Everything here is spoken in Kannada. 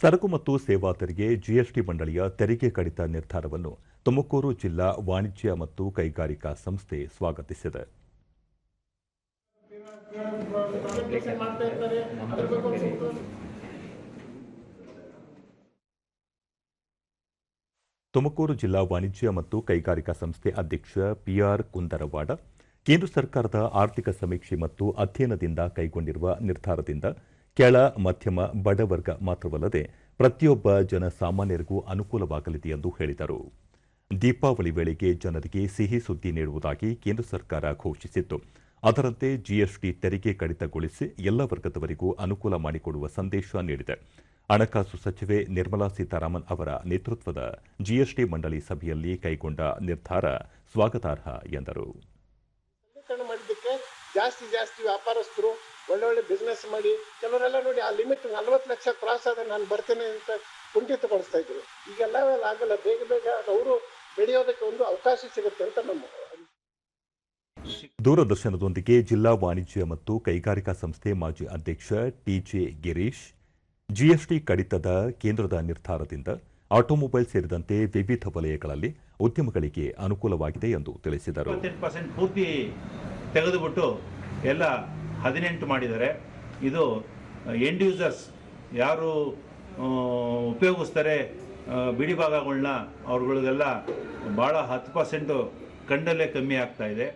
ಸರಕು ಮತ್ತು ಸೇವಾ ತೆರಿಗೆ ಜಿಎಸ್ಟಿ ಮಂಡಳಿಯ ತೆರಿಗೆ ಕಡಿತ ನಿರ್ಧಾರವನ್ನು ತುಮಕೂರು ಜಿಲ್ಲಾ ವಾಣಿಜ್ಯ ಮತ್ತು ಕೈಗಾರಿಕಾ ಸಂಸ್ಥೆ ಸ್ವಾಗತಿಸಿದೆ. ತುಮಕೂರು ಜಿಲ್ಲಾ ವಾಣಿಜ್ಯ ಮತ್ತು ಕೈಗಾರಿಕಾ ಸಂಸ್ಥೆ ಅಧ್ಯಕ್ಷ ಪಿಆರ್ ಕುಂದರವಾಡ, ಕೇಂದ್ರ ಸರ್ಕಾರದ ಆರ್ಥಿಕ ಸಮೀಕ್ಷೆ ಮತ್ತು ಅಧ್ಯಯನದಿಂದ ಕೈಗೊಂಡಿರುವ ನಿರ್ಧಾರದಿಂದ ಕೆಳ, ಮಧ್ಯಮ ಬಡವರ್ಗ ಮಾತ್ರವಲ್ಲದೆ ಪ್ರತಿಯೊಬ್ಬ ಜನಸಾಮಾನ್ಯರಿಗೂ ಅನುಕೂಲವಾಗಲಿದೆ ಎಂದು ಹೇಳಿದರು. ದೀಪಾವಳಿ ವೇಳೆಗೆ ಜನರಿಗೆ ಸಿಹಿ ಸುದ್ದಿ ನೀಡುವುದಾಗಿ ಕೇಂದ್ರ ಸರ್ಕಾರ ಘೋಷಿಸಿತ್ತು. ಅದರಂತೆ ಜಿಎಸ್ಟಿ ತೆರಿಗೆ ಕಡಿತಗೊಳಿಸಿ ಎಲ್ಲ ವರ್ಗದವರಿಗೂ ಅನುಕೂಲ ಮಾಡಿಕೊಡುವ ಸಂದೇಶ ನೀಡಿದೆ. ಹಣಕಾಸು ಸಚಿವೆ ನಿರ್ಮಲಾ ಸೀತಾರಾಮನ್ ಅವರ ನೇತೃತ್ವದ ಜಿಎಸ್ಟಿ ಮಂಡಳಿ ಸಭೆಯಲ್ಲಿ ಕೈಗೊಂಡ ನಿರ್ಧಾರ ಸ್ವಾಗತಾರ್ಹ ಎಂದರು. ಜಾಸ್ತಿ ಜಾಸ್ತಿ ವ್ಯಾಪಾರಸ್ಥರು ಒಳ್ಳೊಳ್ಳೆ ಬಿಸ್ನೆಸ್ ಮಾಡಿ ಕೆಲವರೆಲ್ಲ ನೋಡಿ ಆ ಲಿಮಿಟ್ ನಲ್ವತ್ತು ಲಕ್ಷ ಕ್ರಾಸ್ ಆದ್ರೆ ನಾನು ಬರ್ತೇನೆ ಅಂತ ಕುಂಠಿತಗೊಳಿಸ್ತಾ ಇದ್ರು. ಈಗೆಲ್ಲ ಆಗಲ್ಲ ಬೇಗ ಬೇಗ ಅವರು ಬೆಳೆಯೋದಕ್ಕೆ ಒಂದು ಅವಕಾಶ ಸಿಗುತ್ತೆ ಅಂತ ನಮ್ಮ ದೂರದರ್ಶನದೊಂದಿಗೆ ಜಿಲ್ಲಾ ವಾಣಿಜ್ಯ ಮತ್ತು ಕೈಗಾರಿಕಾ ಸಂಸ್ಥೆ ಮಾಜಿ ಅಧ್ಯಕ್ಷ ಟಿಜೆ ಗಿರೀಶ್ ಜಿಎಸ್ಟಿ ಕಡಿತದ ಕೇಂದ್ರದ ನಿರ್ಧಾರದಿಂದ ಆಟೋಮೊಬೈಲ್ ಸೇರಿದಂತೆ ವಿವಿಧ ವಲಯಗಳಲ್ಲಿ ಉದ್ಯಮಗಳಿಗೆ ಅನುಕೂಲವಾಗಿದೆ ಎಂದು ತಿಳಿಸಿದರು. ತೆಗೆದುಬಿಟ್ಟು ಎಲ್ಲ ಹದಿನೆಂಟು ಮಾಡಿದ್ದಾರೆ. ಇದು ಎಂಡ್ ಯೂಸರ್ಸ್ ಯಾರು ಉಪಯೋಗಿಸ್ತಾರೆ ಬಿಡಿ ಭಾಗಗಳನ್ನ ಅವ್ರುಗಳಿಗೆಲ್ಲ ಭಾಳ ಹತ್ತು ಪರ್ಸೆಂಟು ಕಂಡಲ್ಲೇ ಕಮ್ಮಿ ಆಗ್ತಾ ಇದೆ.